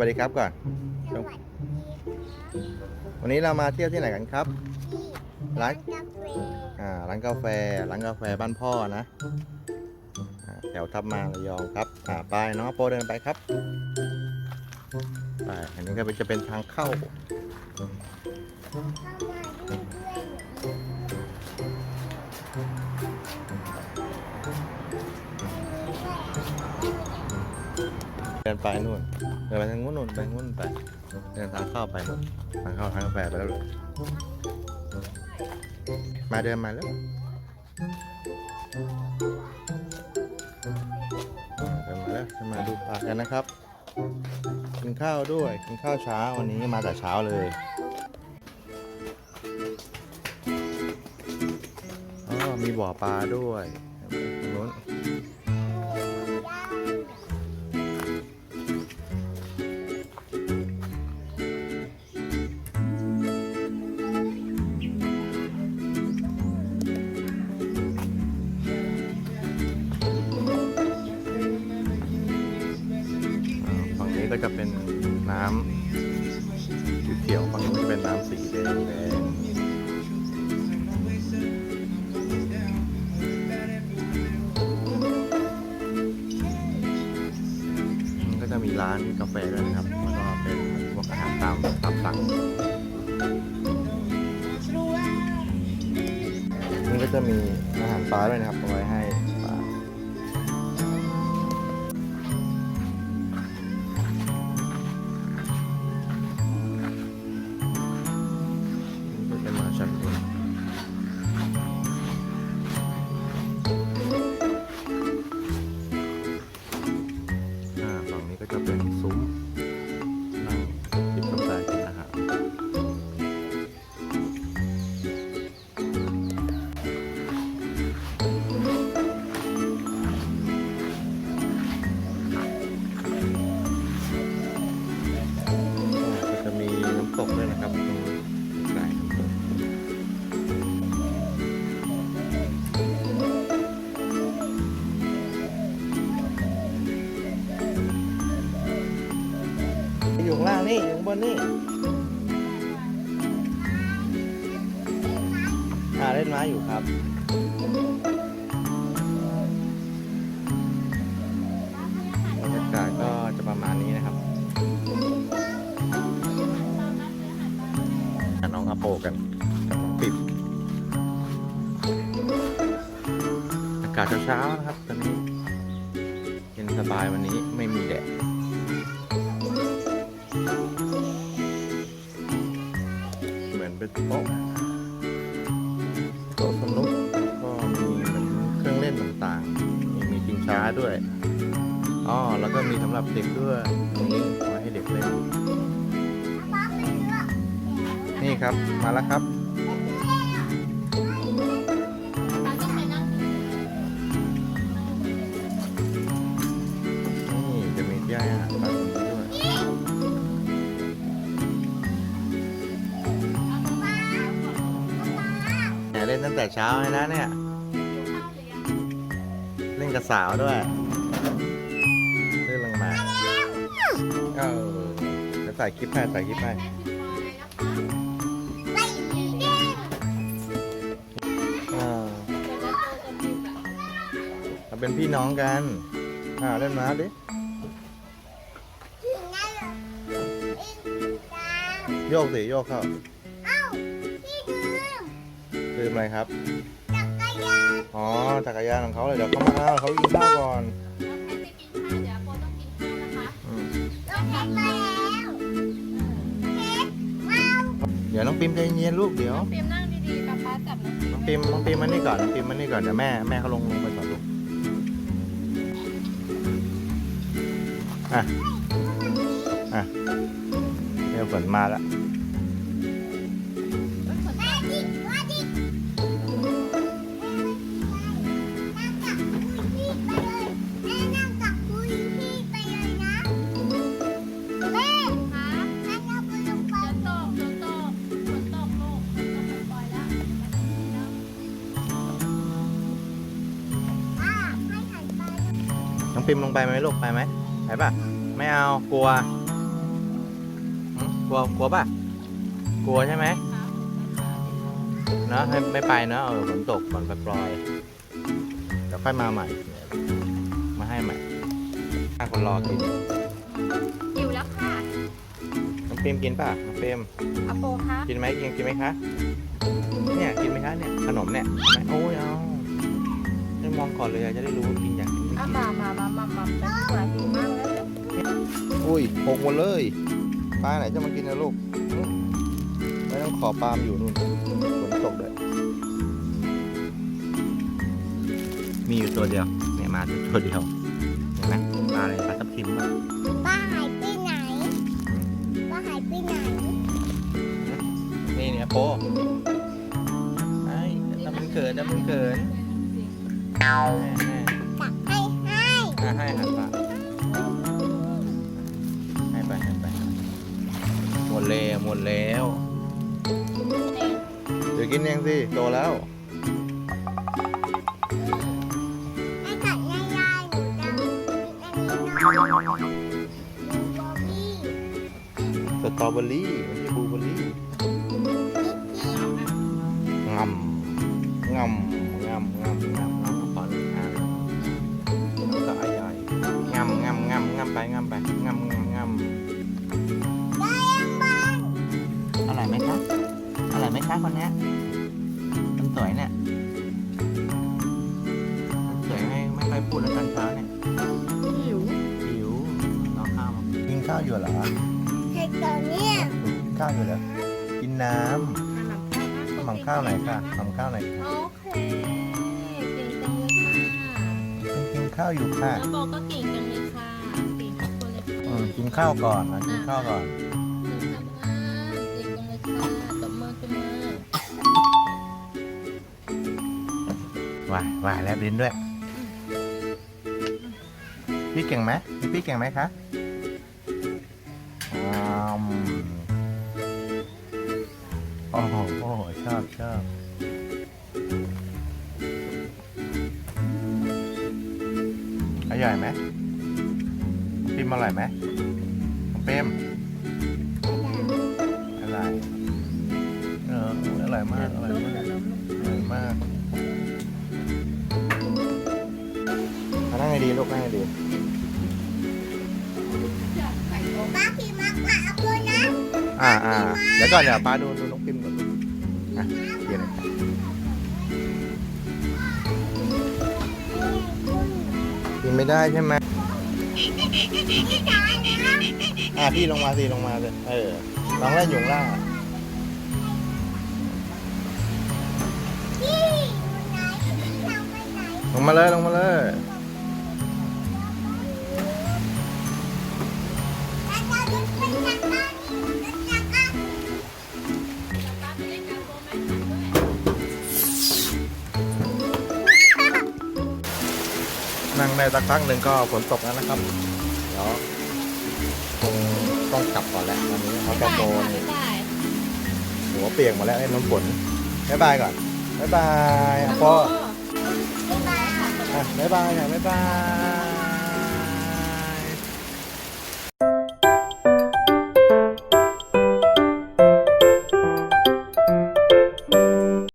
วัสดีครับก่อน สวัสดีวันนี้เรามาเที่ยวที่ไหนกันครับ ที่ร้านกาแฟอ่า ร้านกาแฟ ร้านกาแฟบ้านพ่อนะอ่าแถวทับมาระยองครับ อ่า ไปน้องอโปเดินไปครับ ไป อันนี้ก็จะเป็นทางเข้า เข้ามาด้วยด้วยเดินไปนู่น เดินไปทางนู้นนู่นไปนู้นไปเดินทางเข้าไปนู่นทางเข้าทางกาแฟไปแล้วเลยมาเดินมาแล้วเดินมาแล้วจะมาดูปลากันนะครับ กินข้าวด้วยกินข้าวเช้าวันนี้มาแต่เช้าเลยอ๋อมีบ่อปลาด้วยตรงนู้น น้ำเขียวๆฝั่งนี้ก็จะเป็นน้ำสีแดงแดงมันก็จะมีร้านกาแฟด้วยนะครับแล้วก็เป็นพวกอาหารตามตามสั่งนี่ก็จะมีอาหารปลาด้วยนะครับเอาไว้ให้ ปางนี่อยู่ข้านี่อาเล่นม้าอยู่ครับ บรรยากาศก็จะประมาณนี้นะครับน้องอโปกันกับน้องปิดอากาศเช้าๆนะครับ ตอนนี้เย็นสบายวันนี้ไม่มีแดด เป็นโต๊ะโต๊ะสนุกก็มีเครื่องเล่นต่างๆ มีมีชิงช้าด้วยอ๋อแล้วก็มีสำหรับเด็กด้วยตรงนี้ไว้ให้เด็กเล่นนี่ครับมาแล้วครับ เล่นตั้งแต่เช้าเลยนะเนี่ย เล่นกับสาวด้วยเล่นลงมาเออจะใส่คลิปให้ใส่คลิปให้ไปสีแดงอ่าเราเป็นพี่น้องกันอ่าเล่นมาดิโยกสิโยกเข้า ลืมอะไรครับ จักรยานอ๋อ จักรยานของเขาเลยเดี๋ยวเขามาเอาเขากินข้าวก่อนอืมรถแท็กไปแล้วเท็กว้าวเดี๋ยวน้องปิมใจเย็นๆลูกเดี๋ยว เตรียมนั่งดีๆกับป้าจับน้องฟิล์มน้องปิมน้องปิมมานี่ก่อนน้องปิมมานี่ก่อนเดี๋ยวแม่แม่เขาลงลงไปก่อนลูกอะ อะเดี๋ยวฝนมาแล้ว นไปน้องปิมลงไปไหมลูกไปไหมไปปะไม่เอากลัวกลัวกลัวป่ะกลัวใช่ไหมเนอะให้ไม่ไปเนอะเออฝนตกฝนปล่อยๆเดี๋ยวค่อยมาใหม่ มาให้ใหม่ถ้าคนรอกินหิวแล้วค่ะน้องเปรมกินป่ะน้องเปรมอาโปคะกินไหมกินกินไหมคะเนี่ยกินไหมคะเนี่ยขนมเนี่ยเห็นไหมโอ้ยเอาไม่มองก่อนเลยอะจะได้รู้ว่ากินอย่าง นี้ไม่อะกินมามามามามาเป็นปลาหิวมากแล้วอุ้ยหกหมดเลยปลาไหนจะมากินนะลูกไม่ต้องขอปลามอยู่นู่นฝนตกเลยมีอยู่ตัวเดียวเนี่ยมาตัวเดียวเห็นไหมปลาอะไรปลาทับทิมป่ะป้าหายไปไหนป้าหายไปไหนนี่เนี่ยโปไอ้ทำเป็นเขินทำเป็นเขิน อะให้อาหันปลาให้ไปให้ไปหมดแล้วหมดแล้วเดี๋ยวกินเองสิโตแล้วให้ตักง่ายๆหนูจะอันนี้หน่อยบอบบี้สตรอเบอรี่ไม่ใช่บลูเบอรี่ วยเนี่ยคนสวยไม่ไม่ค่อยพูดแล้วตอนเช้าเนี่ยหิวหิวน้องข้าวกินข้าวอยู่เหรอให้ตัวเนี้ยกินข้าวอยู่เหรอกินน้ำหม่ำข้าวไหนอยค่ะหม่ำข้าวไหนอยค่ะโอเคเก่งจังเลยค่ะกินข้าวอยู่ค่ะแล้วโบก็เก่งจังเลยค่ะเก่งทุกคนเลยค่ะอืมกินข้าวก่อนนะกินข้าวก่อนห วายวายแล้วลิ้นด้วย พี่เก่งไหมพี่เก่งไหมคะอืมโอ้โหโอ้โหชอบชอบอร่อยไหมพิมอร่อยไหมน้องเปมอร่อยเอออร่อยมากอร่อยมาก ดีลูกนั่งไงดีป้าพี่มักมาเอาตัวนะอ่าอ่าเดี๋ยวก่อนเดี๋ยวป้าดูดูน้องพิมพ์ก่อนลูกอะเดี๋ยวนะกินไม่ได้ใช่ไหมพี่จ๋านะอะพี่ลงมาสิลงมาเลยเออน้องเล่นอยู่ข้างล่างอะพี่อยู่ไหนเราไปไหนลงมาเลยลงมาเลย นั่งได้สักพักหนึ่งก็ฝนตกแล้วนะครับ เดี๋ยวคงต้องกลับก่อนแหล้ววันนี้เขาจะโดนหัวเปียกหมดแล้วเล่นน้ำฝนบ๊ายบายก่อนบ๊ายบายพ่อบ๊ายบายอะบ๊ายบายค่ะบ๊ายบาย